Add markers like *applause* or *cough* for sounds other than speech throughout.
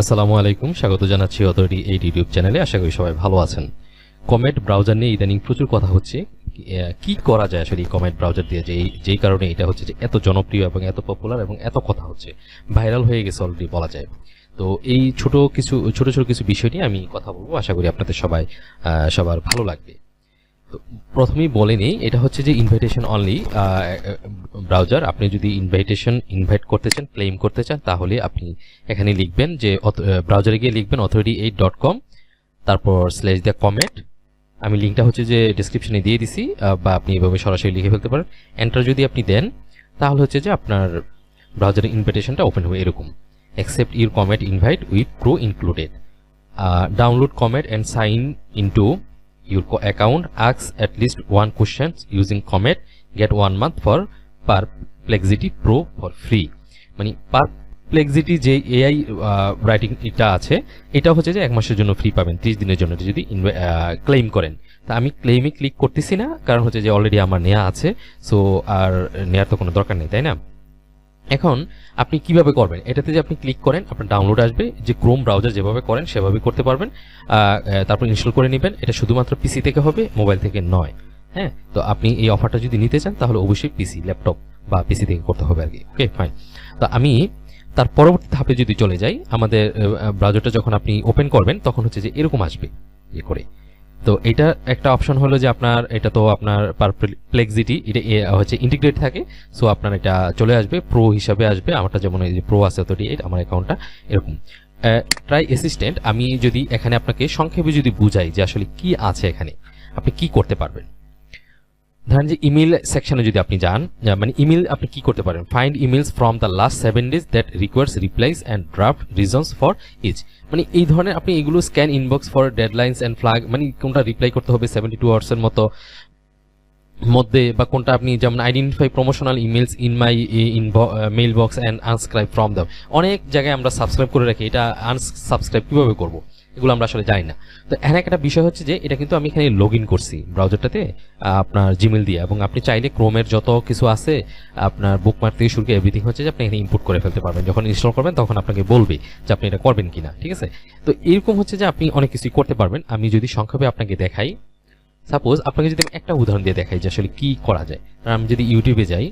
আসসালামু আলাইকুম, স্বাগত জানাচ্ছি অথরিটি এইট ইউটিউব চ্যানেলে। আশা করি সবাই ভালো আছেন। কমেট ব্রাউজার নিয়ে ইদানিং প্রচুর কথা হচ্ছে। কি করা যায় আসলে এই কমেট ব্রাউজার দিয়ে? যে, যেই কারণে এটা হচ্ছে যে, এত জনপ্রিয় এবং এত পপুলার এবং এত কথা হচ্ছে। ভাইরাল হয়ে গেছে অলরেডি বলা যায়। তো এই ছোট কিছু, ছোট ছোট কিছু বিষয় নিয়ে আমি কথা বলব। আশা করি আপনাদের সবাই সবার ভালো লাগবে। প্রথমেই বলে নেই, এটা হচ্ছে যে ইনভাইটেশন অনলি ব্রাউজার আপনি যদি ইনভাইটেশন ইনভাইট করতে চান ক্লেম করতে চান, তাহলে আপনি এখানে লিখবেন যে ব্রাউজারে গিয়ে লিখবেন অথরিটি এইট ডট কম তারপর স্ল্যাশ দ্য কমেন্ট আমি লিঙ্কটা হচ্ছে যে ডিসক্রিপশনে দিয়ে দিছি বা আপনি এভাবে সরাসরি লিখে ফেলতে পারেন। এন্টার যদি আপনি দেন, তাহলে হচ্ছে যে আপনার ব্রাউজারের ইনভাইটেশনটা ওপেন হবে এরকম। Accept your comment invite with pro included download comment and sign into your co- account asks at least one question using comet get one month for perplexity pro for free. মানে Perplexity যে AI writing এটা আছে, এটা হচ্ছে যে এক মাসের জন্য ফ্রি পাবেন, ত্রিশ দিনের জন্য যদি ক্লেম করেন। তা আমি ক্লেমে ক্লিক করতেছি না, কারণ হচ্ছে যে অলরেডি আমার নেওয়া আছে সো আর নেওয়ার তো কোনো দরকার নেই, তাই না? এখন আপনি কীভাবে করবেন? এটাতে যে আপনি ক্লিক করেন, আপনার ডাউনলোড আসবে। যে ক্রোম ব্রাউজার যেভাবে করেন, সেভাবে করতে পারবেন। তারপর ইনস্টল করে নেবেন। এটা শুধুমাত্র পিসি থেকে হবে মোবাইল থেকে নয়। হ্যাঁ? তো আপনি এই অফারটা যদি নিতে চান, তাহলে অবশ্যই পিসি ল্যাপটপ বা পিসি থেকে করতে হবে আর কি ওকে ফাইন তো আমি তার পরবর্তী ধাপে যদি চলে যাই, আমাদের ব্রাউজারটা যখন আপনি ওপেন করবেন, তখন হচ্ছে যে এরকম আসবে। ইয়ে করে। তো এটা একটা অপশন হলো যে আপনার, এটা তো আপনার পারপ্লেক্সিটি এটা হচ্ছে ইন্টিগ্রেট থাকে সো আপনার এটা চলে আসবে প্রো হিসাবে আসবে, আমারটা যেমন এই যে প্রো আছে তো আমার অ্যাকাউন্টটা এরকম। ট্রাই অ্যাসিস্ট্যান্ট আমি যদি এখানে আপনাকে সংক্ষেপে যদি বুঝাই যে আসলে কি আছে এখানে, আপনি কি করতে পারবেন? ধরেন যে ইমেল সেকশনে যদি আপনি যান মানে ইমেল আপনি কি করতে পারেন? Find emails from the last seven days that requires replies and draft reasons for each মানে এই ধরনের আপনি এগুলো scan inbox for deadlines and flag মানে কোনটা রিপ্লাই করতে হবে সেভেন্টি টু আওয়ার্সের মতো মধ্যে, বা কোনটা আপনি যেমন identify promotional emails in my mail box and unsubscribe from the অনেক জায়গায় আমরা সাবস্ক্রাইব করে রাখি, এটা আনসাবস্ক্রাইব কীভাবে করব? এগুলো আমরা আসলে জানি না। তো এখানে একটা বিষয় হচ্ছে যে, এটা কিন্তু আমি এখানে লগ ইন করছি ব্রাউজারটাতে আপনার জিমেল দিয়ে, এবং আপনি চাইলে ক্রোমের যত কিছু আছে, আপনার বুকমার্ক থেকে শুরু এভরিথিং হচ্ছে যে, আপনি এখানে ইনপুট করে ফেলতে পারবেন। যখন ইনস্টল করবেন, তখন আপনাকে বলবে যে, আপনি এটা করবেন কিনা, ঠিক আছে? তো এরকম হচ্ছে যে, আপনি অনেক কিছুই করতে পারবেন। আমি যদি সংক্ষেপে আপনাকে দেখাই সাপোজ আপনাকে যদি একটা উদাহরণ দিয়ে দেখাই যে, আসলে কি করা যায়। আমি যদি ইউটিউবে যাই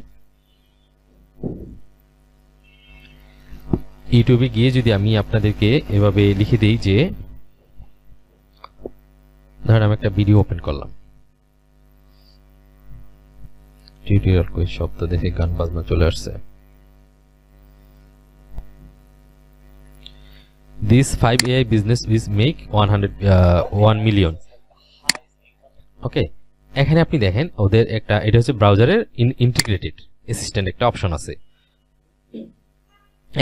ইউটিউবে গিয়ে যদি আমি আপনাদেরকে এভাবে লিখে দিই যে ধরেন আমি একটা ভিডিও ওপেন করলাম। টিউটোরিয়াল কই শব্দ দেখে গান বাজনা চলে আসছে। This five AI business with make one hundred one million okay এখানে আপনি দেখেন, ওদের একটা, এটা হচ্ছে ব্রাউজারের ইন্টিগ্রেটেড অ্যাসিস্ট্যান্ট একটা অপশন আছে।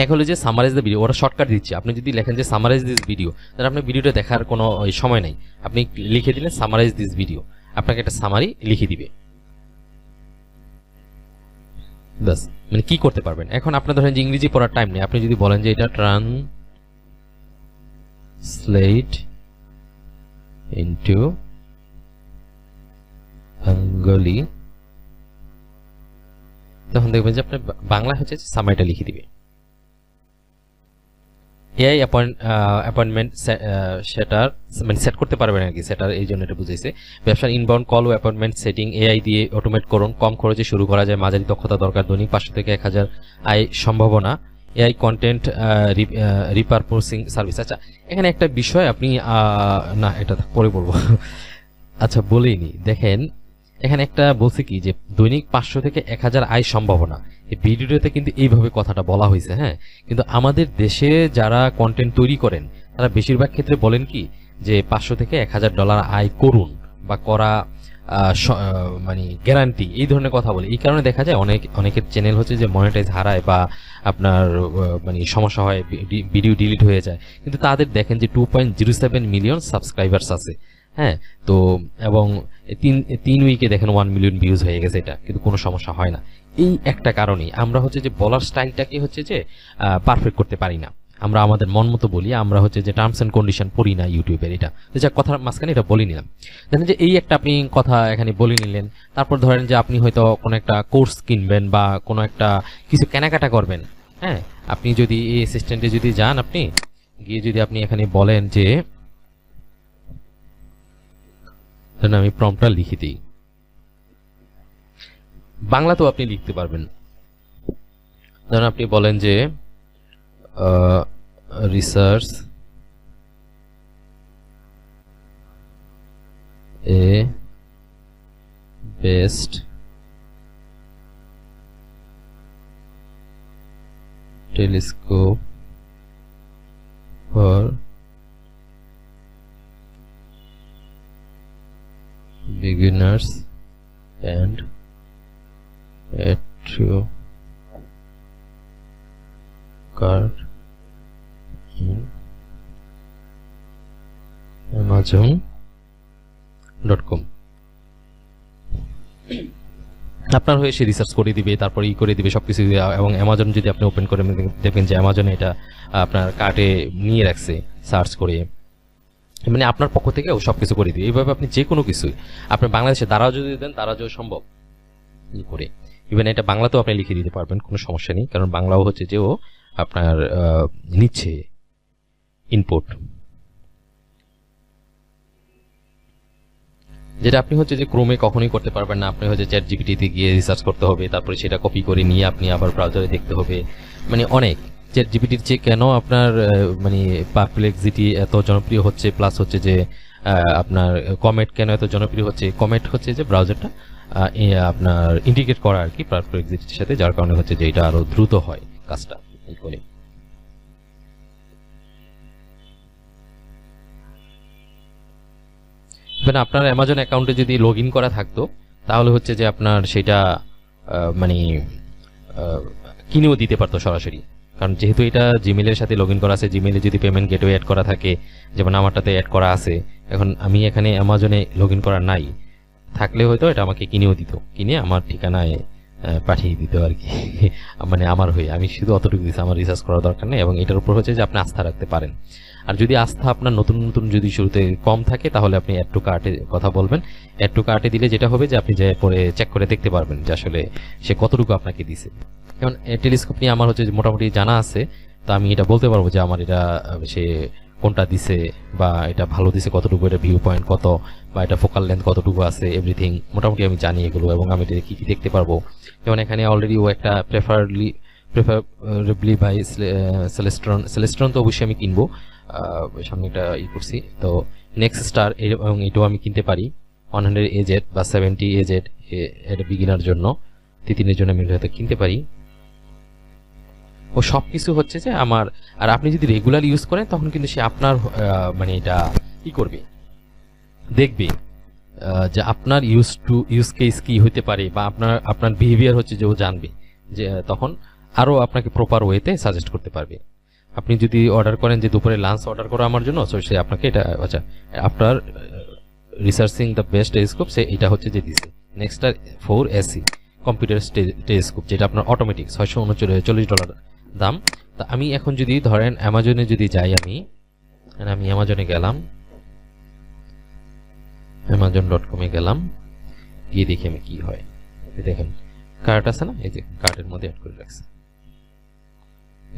এক হলো যে সামারাইজ দ্য ভিডিও ওরা শর্টকাট দিচ্ছে। আপনি যদি লেখেন যে সামারাইজ দিস ভিডিও তাহলে আপনার ভিডিওটা দেখার কোনো সময় নাই। আপনি লিখে দিলেন সামারাইজ দিস ভিডিও আপনাকে একটা সামারি লিখে দিবে। দাস মানে কি করতে পারবেন? এখন আপনার ধরেন যে ইংরেজি পড়ার টাইম নেই। আপনি যদি বলেন যে এটা ট্রান স্লেট ইন্টু বেঙ্গলি তখন দেখবেন যে আপনার বাংলা হচ্ছে যে সামাইটা লিখে দিবে। এআই অ্যাপয়েন্টমেন্ট সেটার মানে সেট করতে পারবেন আর কি সেটার এই জন্য এটা বুঝাইছে। ব্যবসার ইনবাউন্ড কল ও অ্যাপয়েন্টমেন্ট সেটিং এআই দিয়ে অটোমেট করুন, কম খরচে শুরু করা যায়, মাঝারি দক্ষতা দরকার, দৈনিক পাঁচশো থেকে এক হাজার আয় সম্ভাবনা। এআই কন্টেন্ট রিপারপোসিং সার্ভিস আচ্ছা এখানে একটা বিষয় আপনি না, এটা পরে বলব। *laughs* আচ্ছা বলেইনি দেখেন এখানে একটা বলছে কি যে দৈনিক পাঁচশো থেকে এক হাজার আয় সম্ভাবনা। এই ভিডিওতে কিন্তু এইভাবে কথাটা বলা হয়েছে হ্যাঁ? কিন্তু আমাদের দেশে যারা কন্টেন্ট তৈরি করেন, তারা বেশিরভাগ ক্ষেত্রে বলেন কি যে পাঁচশো থেকে এক হাজার ডলার আয় করুন বা করা মানে গ্যারান্টি এই ধরনের কথা বলে। এই কারণে দেখা যায় অনেক, অনেকের চ্যানেল হচ্ছে যে মনিটাইজ হারায় বা আপনার মানে সমস্যা হয় ভিডিও ডিলিট হয়ে যায়। কিন্তু তাদের দেখেন যে two point zero seven million subscribers আছে। হ্যাঁ তো, এবং তিন তিন উইকে দেখেন ওয়ান মিলিয়ন ভিউজ হয়ে গেছে এটা, কিন্তু কোনো সমস্যা হয় না। এই একটা কারণেই আমরা হচ্ছে যে বলার স্টাইলটাকে হচ্ছে যে পারফেক্ট করতে পারি না। আমরা আমাদের মন মতো বলি, আমরা হচ্ছে যে টার্মস অ্যান্ড কন্ডিশন পড়ি না ইউটিউবের এটা। তো যা কথার মাঝখানে এটা বলে নিলাম। দেখেন যে এই একটা আপনি কথা এখানে বলে নিলেন, তারপর ধরেন যে আপনি হয়তো কোনো একটা কোর্স কিনবেন বা কোনো একটা কিছু কেনাকাটা করবেন হ্যাঁ? আপনি যদি এই অ্যাসিস্ট্যান্টে যদি যান আপনি, গিয়ে যদি আপনি এখানে বলেন যে ধরুন আমি প্রম্পটটা লিখে দিই। বাংলাতেও আপনি লিখতে পারবেন। ধরুন আপনি বলেন যে research a best telescope for beginners and atrio card in amazon.com আপনার হয়ে সে রিসার্চ করে দিবে, তারপর ই করে দিবে সবকিছু দিবে এবং অ্যামাজন যদি আপনি ওপেন করে দেখবেন যে অ্যামাজনে এটা আপনার কার্টে নিয়ে রাখছে সার্চ করে। মানে আপনার পক্ষ থেকে ও সব কিছু করে দিবে। এইভাবে আপনি যে কোনো কিছুই। আপনার বাংলাদেশে দ্বারাও যদি দেন যদি সম্ভব করে। ইভেন এটা বাংলাতেও আপনি লিখে দিতে পারবেন, কোনো সমস্যা নেই। কারণ বাংলাও হচ্ছে যে ও আপনার নিচ্ছে ইনপুট যেটা আপনি হচ্ছে যে ক্রোমে কখনোই করতে পারবেন না। আপনি হচ্ছে চ্যাট জিপিটিতে গিয়ে রিসার্চ করতে হবে, তারপরে সেটা কপি করে নিয়ে আপনি আবার ব্রাউজারে দেখতে হবে। মানে অনেক। চ্যাট জিপিটির চেয়ে কেন আপনার মানে পারপ্লেক্সিটি এত জনপ্রিয় হচ্ছে? প্লাস হচ্ছে যে আপনার কমেট কেন এত জনপ্রিয় হচ্ছে? কমেট হচ্ছে যে ব্রাউজারটা আপনার ইন্ডিকেট করা আর কি পারপ্লেক্সিটির সাথে, যার কারণে হচ্ছে যে এটা আরও দ্রুত হয় কাজটা এই করে মানে আপনার অ্যামাজন অ্যাকাউন্টে যদি লগ করা থাকতো, তাহলে হচ্ছে যে আপনার সেটা মানে কিনেও দিতে পারতো সরাসরি। কারণ যেহেতু এটা জিমেলের সাথে লগ করা আছে জিমেলে যদি পেমেন্ট গেটওয়ে অ্যাড করা থাকে, যেমন আমারটাতে অ্যাড করা আছে, এখন আমি এখানে অ্যামাজনে লগ ইন করা নাই, থাকলে হয়তো এটা আমাকে কিনেও দিত। কিনে আমার ঠিকানায় পাঠিয়ে দিত আর কি। *laughs* মানে আমার হয়ে, আমি শুধু অতটুকু দিচ্ছি আমার রিসার্চ করার দরকার নেই, এবং এটার উপর হচ্ছে যে আপনি আস্থা রাখতে পারেন। আর যদি আস্থা আপনার নতুন নতুন যদি শুরুতে কম থাকে, তাহলে আপনি অ্যাড টু কার্টে কথা বলবেন। অ্যাড টু কার্টে দিলে যেটা হবে যে আপনি যে পরে চেক করে দেখতে পারবেন যে আসলে সে কতটুকু আপনাকে দিছে। যেমন টেলিস্কোপ নিয়ে আমার হচ্ছে মোটামুটি জানা আছে, তো আমি এটা বলতে পারব যে আমার এটা সে কোনটা দিছে বা এটা ভালো দিছে, কতটুকু এটা ভিউ পয়েন্ট কত বা এটা ফোকাল লেন্থ কতটুকু আছে এভরিথিং মোটামুটি আমি জানি এগুলো এবং আমি এটা কি কি দেখতে পারব। যেমন এখানে অলরেডি ও একটা প্রেফারলি প্রেফারেবলি বাই সেলেস্ট্রন সেলেস্ট্রন তো অবশ্যই আমি কিনবো। সামনে একটা ই করছি, তো নেক্সট স্টার এবং এটাও আমি কিনতে পারি। ওয়ান হান্ড্রেড এজেড বা সেভেন্টি এজেড এটা বিগিনার জন্য, তিতিনের জন্য আমি হয়তো কিনতে পারি। ও সব কিছু হচ্ছে যে আমার, আর আপনি যদি রেগুলার ইউজ করেন, তখন কিন্তু সে আপনার মানে এটা কি করবে? দেখবে যে আপনার ইউজ টু ইউজ কেস কি হতে পারে বা আপনার আপনার বিহেভিয়ার হচ্ছে যে ও জানবে যে তখন আরও আপনাকে প্রপার ওয়েতে সাজেস্ট করতে পারবে। আপনি যদি অর্ডার করেন যে দুপুরে লাঞ্চ অর্ডার করো আমার জন্য, so সে আপনাকে এটা আচ্ছা আপনার রিসার্চিং দ্য বেস্ট টেলিস্কোপ সে এটা হচ্ছে যে দিছে। নেক্সট আর ফোর এসি কম্পিউটার টেলিস্কোপ যেটা আপনার অটোমেটিক ছয়শো উনচল্লিশ ডলার দাম। তা আমি এখন যদি ধরেন অ্যামাজনে যদি যাই আমি আমি অ্যামাজনে গেলাম অ্যামাজন ডট কমে গেলাম, গিয়ে দেখি আমি কি হয়। দেখেন কার্ট আছে না? এই যে কার্টের মধ্যে অ্যাড করে রাখছে।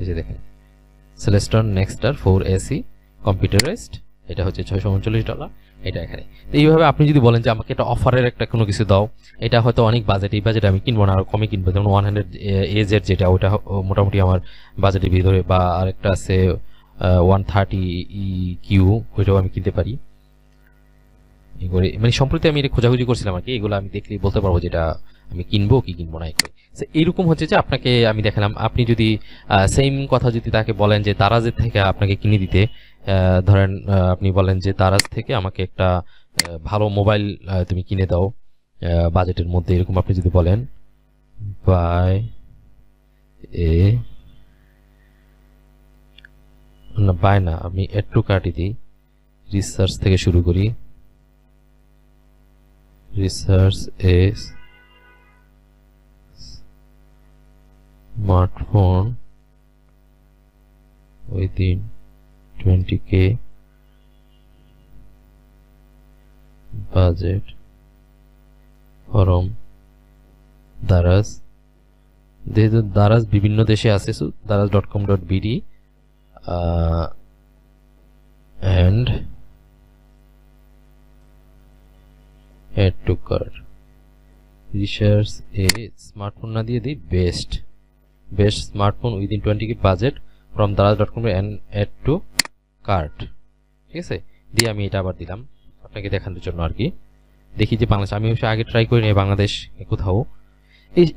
এই যে দেখেন Celestron NexStar four SE computerised এটা হচ্ছে ছয়শো উনচল্লিশ ডলার এটা এখানে। তো এইভাবে আপনি যদি বলেন যে আমাকে এটা অফারের একটা কোনো কিছু দাও, এটা হয়তো অনেক বাজেট এই বাজেটে আমি কিনবো না, আরও কমে কিনবো। যেমন ওয়ান হান্ড্রেড এজের যেটা, ওটা মোটামুটি আমার বাজেটের ভিতরে, বা আরেকটা আছে ওয়ান থার্টি ই কিউ ওইটাও আমি কিনতে পারি। এগুলো মানে সম্প্রতি আমি এটা খোঁজাখুঁজি করছিলাম আর কি, এগুলো আমি দেখলেই বলতে পারব যেটা আমি কিনবো কি কিনবো না এগুলো এইরকম হচ্ছে যে আপনাকে আমি দেখালাম, আপনি যদি সেম কথা যদি তাকে বলেন যে দারাজের থেকে আপনাকে কিনে দিতে ধরেন আপনি বলেন যে দারাজ থেকে আমাকে একটা ভালো মোবাইল তুমি কিনে দাও বাজেটের মধ্যে, এরকম আপনি যদি বলেন। বাই, এ, না, বাই না, আমি একটু কাটি দিই। রিসার্চ থেকে শুরু করি। রিসার্চ এস smartphone within 20k budget from Daraz যেহেতু দারাজ বিভিন্ন দেশে আছে Daraz dot com dot BD and add to card research a smartphone না দিয়ে দিই best best smartphone within twenty k budget from Daraz dot com and add to cart ঠিক আছে? দিয়ে আমি এটা আবার দিলাম। আপনাকে দেখানোর জন্য আর কি। দেখি যে বাংলাদেশ আমি অবশ্য আগে ট্রাই করি বাংলাদেশ কোথাও।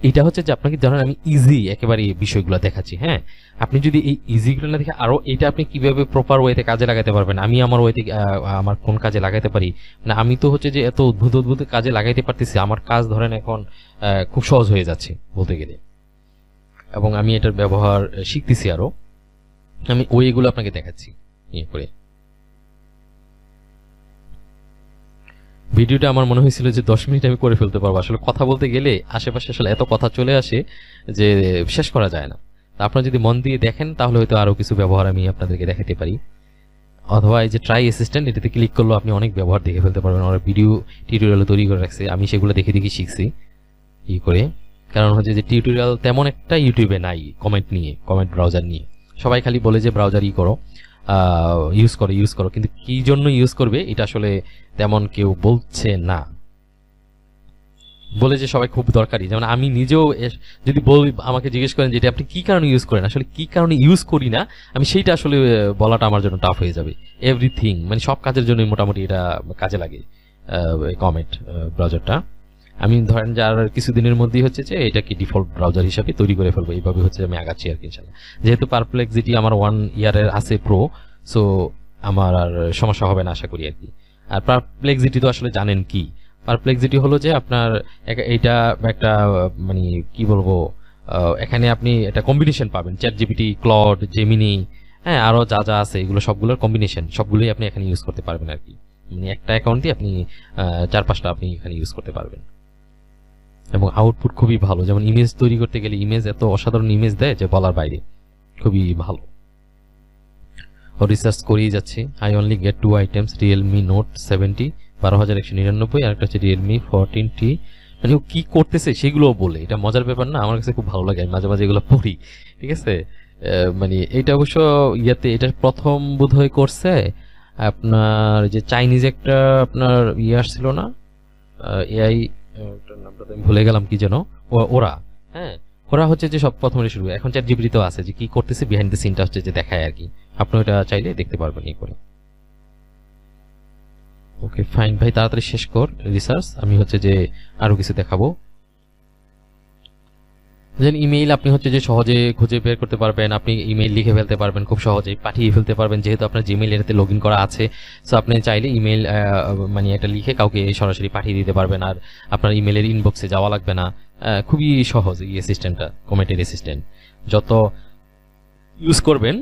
এটা হচ্ছে যে আপনাকে ধরেন আমি ইজি একেবারে এই বিষয়গুলো দেখাচ্ছি হ্যাঁ? আপনি যদি এই ইজিগুলো না দেখে আরও এটা আপনি কীভাবে প্রপার ওয়েতে কাজে লাগাতে পারবেন? আমি আমার ওয়েতে আমার কোন কাজে লাগাতে পারি? মানে আমি তো হচ্ছে যে এত অদ্ভুত অদ্ভুত কাজে লাগাইতে পারতেছি, আমার কাজ ধরেন এখন খুব সহজ হয়ে যাচ্ছে বলতে গেলে। এবং আমি এটার ব্যবহার শিখতেছি আরও। আমি ওইগুলো আপনাকে দেখাচ্ছি। ইয়ে করে ভিডিওটা আমার মনে হয়েছিল যে দশ মিনিট আমি করে ফেলতে পারব। আসলে কথা বলতে গেলে আশেপাশে আসলে এত কথা চলে আসে যে শেষ করা যায় না। তা আপনারা যদি মন দিয়ে দেখেন, তাহলে হয়তো আরও কিছু ব্যবহার আমি আপনাদেরকে দেখাতে পারি। অথবা এই যে ট্রাই অ্যাসিস্ট্যান্ট এটাতে ক্লিক করলেও আপনি অনেক ব্যবহার দেখে ফেলতে পারবেন। ওরা ভিডিও টিউটোরিয়াল তৈরি করে রাখছে। আমি সেগুলো দেখে দেখে শিখছি। ই করে। কারণ হচ্ছে যে টিউটোরিয়াল তেমন একটা ইউটিউবে নাই কমেন্ট নিয়ে কমেন্ট ব্রাউজার নিয়ে। সবাই খালি বলে যে ব্রাউজার ই করো। ইউজ করো ইউজ করো। কিন্তু কি জন্য ইউজ করবে, এটা আসলে তেমন কেউ বলছে না। বলে যে সবাই খুব দরকারি। যেমন আমি নিজেও যদি বলি, আমাকে জিজ্ঞেস করেন যে এটা আপনি কি কারণে ইউজ করেন, আসলে কি কারণে ইউজ করি না, আমি সেইটা আসলে বলাটা আমার জন্য টাফ হয়ে যাবে। এভরিথিং মানে সব কাজের জন্যই মোটামুটি এটা কাজে লাগে কমেন্ট ব্রাউজারটা আমি ধরেন যে আর কিছুদিনের মধ্যেই হচ্ছে যে এটা কি ডিফল্ট ব্রাউজার হিসাবে তৈরি করে ফেলব। এইভাবে হচ্ছে আমি আগাচ্ছি আর কি ইনশাল্লাহ যেহেতু পারপ্লেক্সিটি আমার ওয়ান ইয়ারের আছে প্রো সো আমার আর সমস্যা হবে না আশা করি আর কি। আর পারপ্লেক্সিটি তো আসলে জানেন কি? পারপ্লেক্সিটি হলো যে আপনার এইটা একটা মানে কি বলব এখানে আপনি একটা কম্বিনেশন পাবেন। চ্যাট জিপিটি ক্লড জেমিনি হ্যাঁ আরও যা যা আছে, এগুলো সবগুলোর কম্বিনেশন সবগুলোই আপনি এখানে ইউজ করতে পারবেন আর কি। মানে একটা অ্যাকাউন্ট দিয়ে আপনি চার পাঁচটা আপনি এখানে ইউজ করতে পারবেন। এবং আউটপুট খুবই ভালো। যেমন ইমেজ তৈরি করতে গেলে ইমেজ এত অসাধারণ ইমেজ দেয় যে বলার বাইরে খুবই ভালো। রিসার্চ করেই যাচ্ছে। I only get two items Realme note seventy বারো হাজার একশো নিরানব্বই আর একটা হচ্ছে রিয়েলমি ফোরটিন টি মানে ও কি করতেছে সেগুলোও বলে। এটা মজার ব্যাপার না, আমার কাছে খুব ভালো লাগে। আমি মাঝে মাঝে এগুলো পড়ি, ঠিক আছে? মানে এটা অবশ্য ইয়াতে এটা প্রথম বোধহয় করছে। আপনার যে চাইনিজ একটা আপনার ইয়ে আসছিল না? এআই আমি ভুলে গেলাম কি যেন? ওরা। হ্যাঁ ওরা হচ্ছে যে সব প্রথমে শুরু। এখন চ্যাট জিপিটিতেও আছে যে কি করতেছে বিহাইন্ড দ্য সিনটা হচ্ছে যে দেখায় আর কি। আপনি ওটা চাইলে দেখতে পারবেন এই করে। ওকে ফাইন ভাই, তাড়াতাড়ি শেষ কর রিসার্চ আমি হচ্ছে যে আরও কিছু দেখাবো। যেন ইমেইল আপনি হচ্ছে যে সহজে খুঁজে বের করতে পারবেন, আপনি ইমেইল লিখে ফেলতে পারবেন, খুব সহজেই পাঠিয়ে ফেলতে পারবেন, যেহেতু আপনার জিমেইল এটাতে লগ করা আছে। সো আপনি চাইলে ইমেইল মানে এটা লিখে কাউকে সরাসরি পাঠিয়ে দিতে পারবেন, আর আপনার ইমেইলের ইনবক্সে যাওয়া লাগবে না। খুবই সহজ এই অ্যাসিস্ট্যান্টটা কমেন্টের অ্যাসিস্ট্যান্ট যত ইউজ করবেন,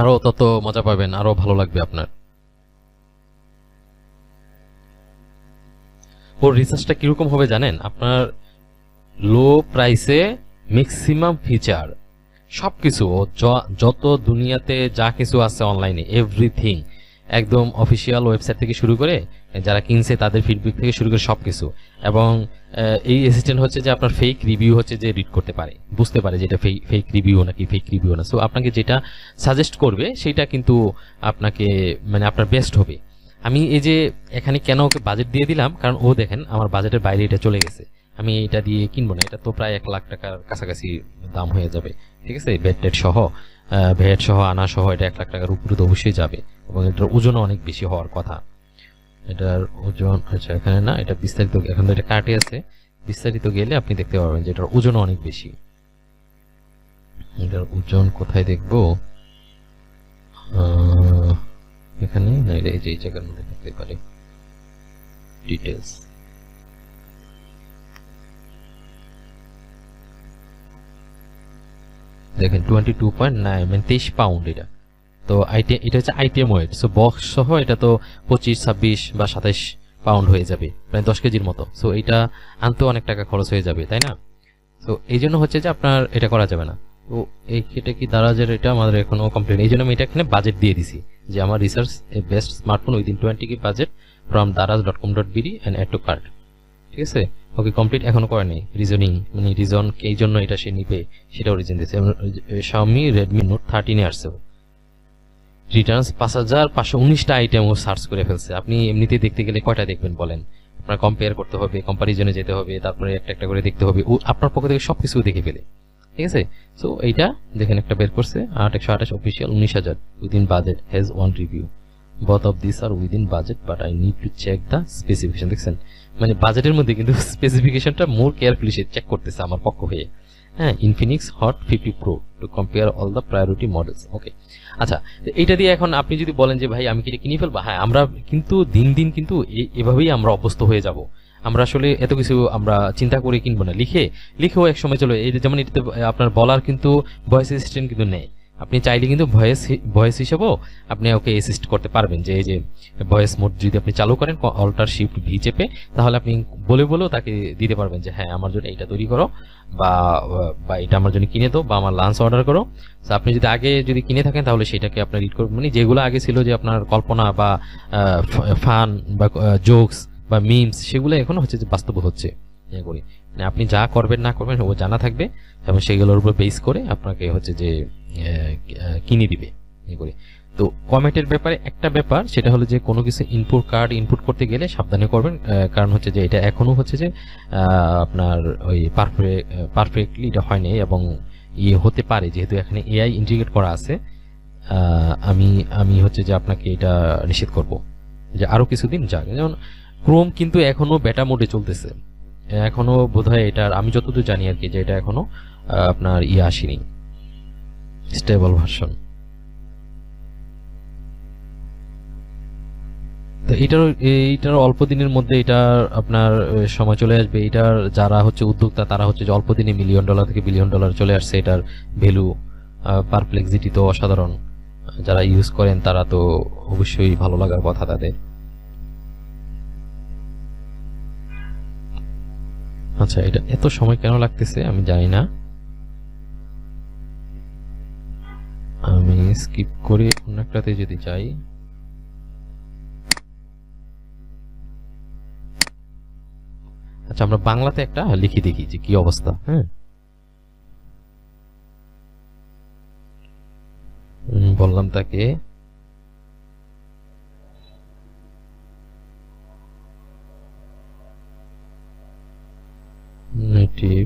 আরও তত মজা পাবেন আরও ভালো লাগবে আপনার। ওর রিসার্চটা কীরকম হবে জানেন? আপনার লো প্রাইসে ম্যাক্সিমাম ফিচার সব কিছু যত দুনিয়াতে যা কিছু আছে অনলাইনে এভরিথিং একদম অফিসিয়াল ওয়েবসাইট থেকে শুরু করে, যারা কিনছে তাদের ফিডব্যাক থেকে শুরু করে সব কিছু এবং এই অ্যাসিস্ট্যান্ট হচ্ছে যে আপনার ফেক রিভিউ হচ্ছে যে রিড করতে পারে। বুঝতে পারে যে এটা ফেক রিভিউ নাকি ফেক রিভিউ না। সো আপনাকে যেটা সাজেস্ট করবে, সেটা কিন্তু আপনাকে মানে আপনার বেস্ট হবে। আমি এই যে এখানে কেন ওকে বাজেট দিয়ে দিলাম, কারণ ও দেখেন আমার বাজেটের বাইরে এটা চলে গেছে। আমি এটা দিয়ে কিনবো না। এটা তো প্রায় এক লাখ টাকার কাছাকাছি দাম হয়ে যাবে। ঠিক আছে? ভেট টেট সহ ভেট সহ, আনা সহ, এটা এক লাখ টাকার উপরে তো অবশ্যই যাবে। এবং এটার ওজনও অনেক বেশি হওয়ার কথা। এটার ওজন আচ্ছা এখানে না, এটা বিস্তারিত এখন তো এটা কাটে আছে। বিস্তারিত গেলে আপনি দেখতে পাবেন যে এটার ওজনও অনেক বেশি। এটার ওজন কোথায় দেখব? এখানে না, এটা এই যে, এই জায়গার মধ্যে থাকতে পারে। ডিটেলস দেখেন টোয়েন্টি টু পয়েন্ট নাইন মানে তেইশ পাউন্ড এটা। তো আইটেম এটা হচ্ছে আইটেম ওয়েট সো বক্স সহ এটা তো পঁচিশ, ছাব্বিশ বা সাতাইশ পাউন্ড হয়ে যাবে মানে দশ কেজির মতো। সো এটা আনতেও অনেক টাকা খরচ হয়ে যাবে, তাই না? তো এই জন্য হচ্ছে যে আপনার এটা করা যাবে না। তো এই এটা কি দারাজের এটা আমাদের এখনও কমপ্লিট এই জন্য আমি এটা এখানে বাজেট দিয়ে দিছি যে আমার research best smartphone within twenty k budget from Daraz dot com dot BD and add to card ঠিক আছে? ওকে কমপ্লিট এখনও করেনি। রিজনিং মানে রিজন এই জন্য এটা সে নিবে সেটাও রিজন দিয়েছে। শাওমি রেডমি নোট থার্টিনে আসছে রিটার্নস পাঁচ হাজার পাঁচশো উনিশটা আইটেম ও সার্চ করে ফেলছে। আপনি এমনিতে দেখতে গেলে কয়টা দেখবেন বলেন? আপনার কম্পেয়ার করতে হবে কম্পারিজনে যেতে হবে, তারপরে একটা একটা করে দেখতে হবে। আপনার পক্ষ থেকে সব কিছু দেখে ফেলে। ঠিক আছে? সো এইটা দেখেন একটা বের করছে, আট একশো আঠাশ অফিসিয়াল উনিশ হাজার। Within budget has one review both of this are within budget but I need to check the specification, দেখছেন? মানে বাজেটের মধ্যে কিন্তু স্পেসিফিকেশনটা মোর কেয়ারফুলি সে চেক করতেছে আমার পক্ষ হয়ে। হ্যাঁ Infinix hot fifty pro to compare all the priority models okay আচ্ছা এইটা দিয়ে এখন আপনি যদি বলেন যে, ভাই, আমি কি কিনে ফেলব? হ্যাঁ আমরা কিন্তু দিন দিন কিন্তু এভাবেই আমরা অভ্যস্ত হয়ে যাব। আমরা আসলে এত কিছু আমরা চিন্তা করে কিনবো না। লিখে, লিখেও এক সময় চলো, এই যেমন এটাতে আপনার বলার কিন্তু ভয়েস অ্যাসিস্ট্যান্ট কিন্তু নেই। আপনি চাইলে কিন্তু ভয়েস ভয়েস হিসেবেও আপনি ওকে অ্যাসিস্ট করতে পারবেন যে, এই যে ভয়েস মোড যদি আপনি চালু করেন অল্টার শিফট ভি চেপে, তাহলে আপনি বলে বলেও তাকে দিতে পারবেন যে হ্যাঁ আমার জন্য এটা তৈরি করো বা বা এটা আমার জন্য কিনে দাও বা আমার লাঞ্চ অর্ডার করো। তো আপনি যদি আগে যদি কিনে থাকেন, তাহলে সেটাকে আপনার রিড করবেন। মানে যেগুলো আগে ছিল যে আপনার কল্পনা বা ফান বা জোকস বা মিমস সেগুলো এখন হচ্ছে যে বাস্তব হচ্ছে। ইয়ে করি। মানে আপনি যা করবেন, না করবেন, ও জানা থাকবে এবং সেগুলোর উপর বেস করে আপনাকে হচ্ছে যে কিনে দিবে করে। তো কমেন্টের ব্যাপারে একটা ব্যাপার সেটা হলো যে কোনো কিছু ইনপুট কার্ড ইনপুট করতে গেলে সাবধানে করবেন কারণ হচ্ছে যে এটা এখনও হচ্ছে যে আপনার ওই পারফেক্ট পারফেক্টলি এটা হয়নি এবং ইয়ে হতে পারে। যেহেতু এখানে এআই ইন্টিগ্রেট করা আছে আমি আমি হচ্ছে যে আপনাকে এটা নিষেধ করব যে আরও কিছুদিন যাক। যেমন ক্রোম কিন্তু এখনও বেটা মোডে চলতেছে। এখনও বোধহয় এটার আমি যতদূর জানি আর কি যে এটা এখনও আহ, আপনার ইয়ে আসেনি। Stable version. তো এটার এইটার অল্প দিনের মধ্যে এটা আপনার সময় চলে আসবে। এটার যারা হচ্ছে উদ্যোক্তা, তারা হচ্ছে যে অল্প দিনে মিলিয়ন ডলার থেকে বিলিয়ন ডলার চলে আসছে এটার ভ্যালু পারপ্লেক্সিটি তো অসাধারণ। যারা ইউজ করেন, তারা তো অবশ্যই ভালো লাগার কথা তাদের। আচ্ছা এটা এত সময় কেন লাগতেছে আমি জানি না। আমি স্কিপ করে অন্য একটাতে যদি চাই আচ্ছা আমরা বাংলাতে একটা লিখি দেখি যে কি অবস্থা হ্যাঁ? বললাম তাকে নেটিভ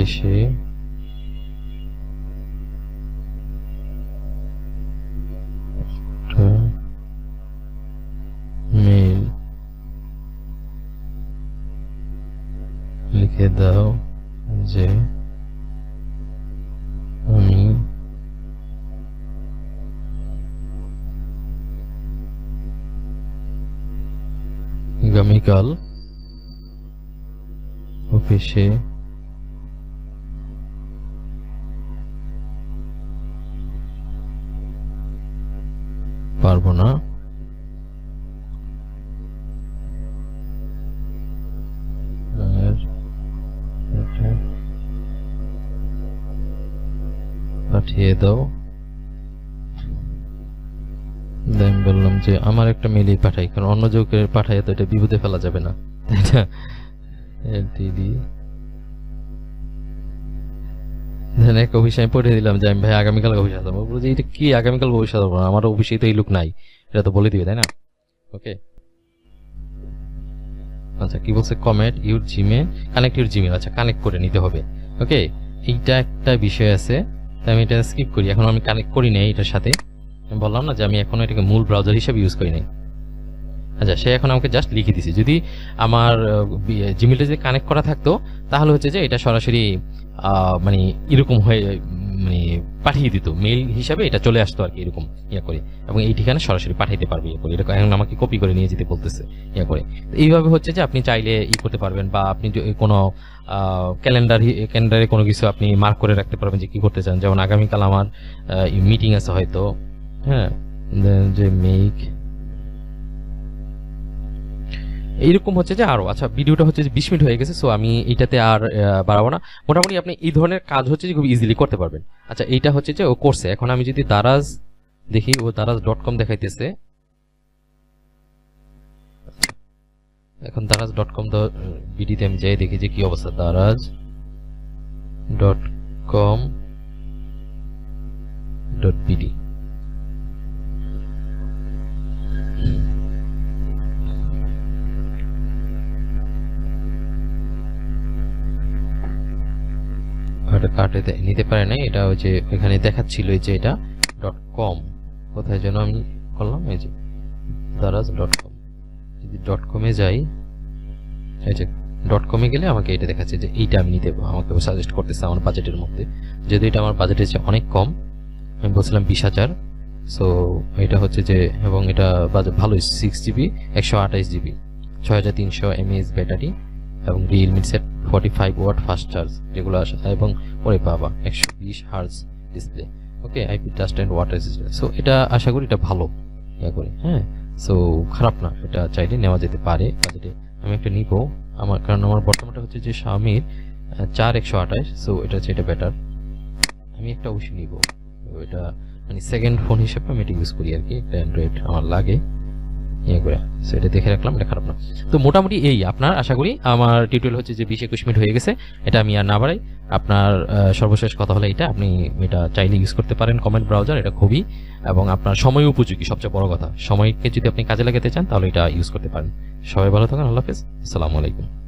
একটা মেল লিখে দাও যে আমি আগামীকাল অফিসে পারব না। পাঠিয়ে দাও। দেন বললাম যে আমার একটা মেলই পাঠাই, কারণ অন্য জোকে পাঠাই তো এটা বিপদে ফেলা যাবে না। না এলটিডি অফিসে আমি পঠিয়ে দিলাম যে আমি ভাই আগামীকাল অফিসে আসব বলব যে এটা কি? আগামীকাল অফিসে আসব আমার অফিসেই তো এই লোক নাই। এটা তো বলে দিবে, তাই না? ওকে আচ্ছা কি বলছে? Comment your Gmail connect your Gmail আচ্ছা কানেক্ট করে নিতে হবে। ওকে এইটা একটা বিষয় আছে তাই আমি এটা স্কিপ করি। এখন আমি কানেক্ট করি নাই এটার সাথে। বললাম না যে আমি এখনও এটাকে মূল ব্রাউজার হিসেবে ইউজ করি নাই। আচ্ছা সে এখন আমাকে জাস্ট লিখে দিছে। যদি আমার জিমেলটা যদি কানেক্ট করা থাকতো, তাহলে হচ্ছে যে এটা সরাসরি মানে এরকম হয়ে মানে পাঠিয়ে দিত। মেইল হিসাবে এটা চলে আসতো আর কি এরকম, ইয়া করে। এবং এই ঠিকানা সরাসরি পাঠাইতে পারবে ইয়ে করে। এটা এখন আমাকে কপি করে নিয়ে যেতে বলতেছে, ইয়া করে। তো এইভাবে হচ্ছে যে আপনি চাইলে ই করতে পারবেন বা আপনি কোনো ক্যালেন্ডার ক্যালেন্ডারে কোনো কিছু আপনি মার্ক করে রাখতে পারবেন যে কী করতে চান। যেমন আগামীকাল আমার মিটিং আছে হয়তো হ্যাঁ যে মেক এইরকম হচ্ছে যে আরও আচ্ছা ভিডিওটা হচ্ছে যে বিশ মিনিট হয়ে গেছে সো আমি এইটাতে আর বাড়াবো না। মোটামুটি আপনি এই ধরনের কাজ হচ্ছে যে খুব ইজিলি করতে পারবেন। আচ্ছা এইটা হচ্ছে যে ও করছে। এখন আমি যদি দারাজ দেখি, ও দারাজ ডট কম দেখাইতেছে। এখন দারাজ ডট কম বিডিতে আমি যাই দেখি যে কি অবস্থা। Daraz dot com dot BD কার্ডে নিতে পারে নাই। এটা ওই যে এখানে দেখাচ্ছিল যে এটা ডট কম কোথায় যেন আমি করলাম, এই যে দারাজ ডট কম যদি ডট কমে যাই, এই যে ডট কমে গেলে আমাকে এটা দেখাচ্ছে যে এইটা আমি নিতে আমাকে সাজেস্ট করতেছে আমার বাজেটের মধ্যে। যেহেতু এটা আমার বাজেটের চেয়ে অনেক কম, আমি বলছিলাম বিশ হাজার। সো এটা হচ্ছে যে, এবং এটা ভালোই সিক্স জিবি একশো আঠাইশ জিবি ছয় হাজার তিনশো এমএএস ব্যাটারি। এবং Realme set forty five watt fast charge যেগুলো আসে এবং পরে পাবা একশো বিশ hertz display okay IP dust and water resistant so এটা আশা করি এটা ভালো। ইয়া করি হ্যাঁ? সো খারাপ না, এটা চাইলে নেওয়া যেতে পারে বাজেটে আমি একটা নিবো। আমার, কারণ আমার বর্তমানটা হচ্ছে যে স্বামীর চার একশো আঠাশ সো এটা হচ্ছে এটা বেটার আমি একটা অবশ্যই নিবো। এটা মানে সেকেন্ড ফোন হিসেবে আমি এটা ইউজ করি আর কি, একটা অ্যান্ড্রয়েড আমার লাগে। ইয়ে সো এটা দেখে রাখলাম, এটা খারাপ না। তো মোটামুটি এই আপনার আশা করি আমার টিউটোরিয়াল হচ্ছে যে বিশ একুশ মিনিট হয়ে গেছে, এটা আমি আর না বাড়াই। আপনার সর্বশেষ কথা হলো এটা, আপনি এটা চাইলে ইউজ করতে পারেন কমেন্ট ব্রাউজার এটা খুবই, এবং আপনার সময় উপযোগী, সবচেয়ে বড় কথা। সময়কে যদি আপনি কাজে লাগাতে চান, তাহলে এটা ইউজ করতে পারেন। সবাই ভালো থাকেন, আল্লাহ হাফেজ। আসসালামু আলাইকুম।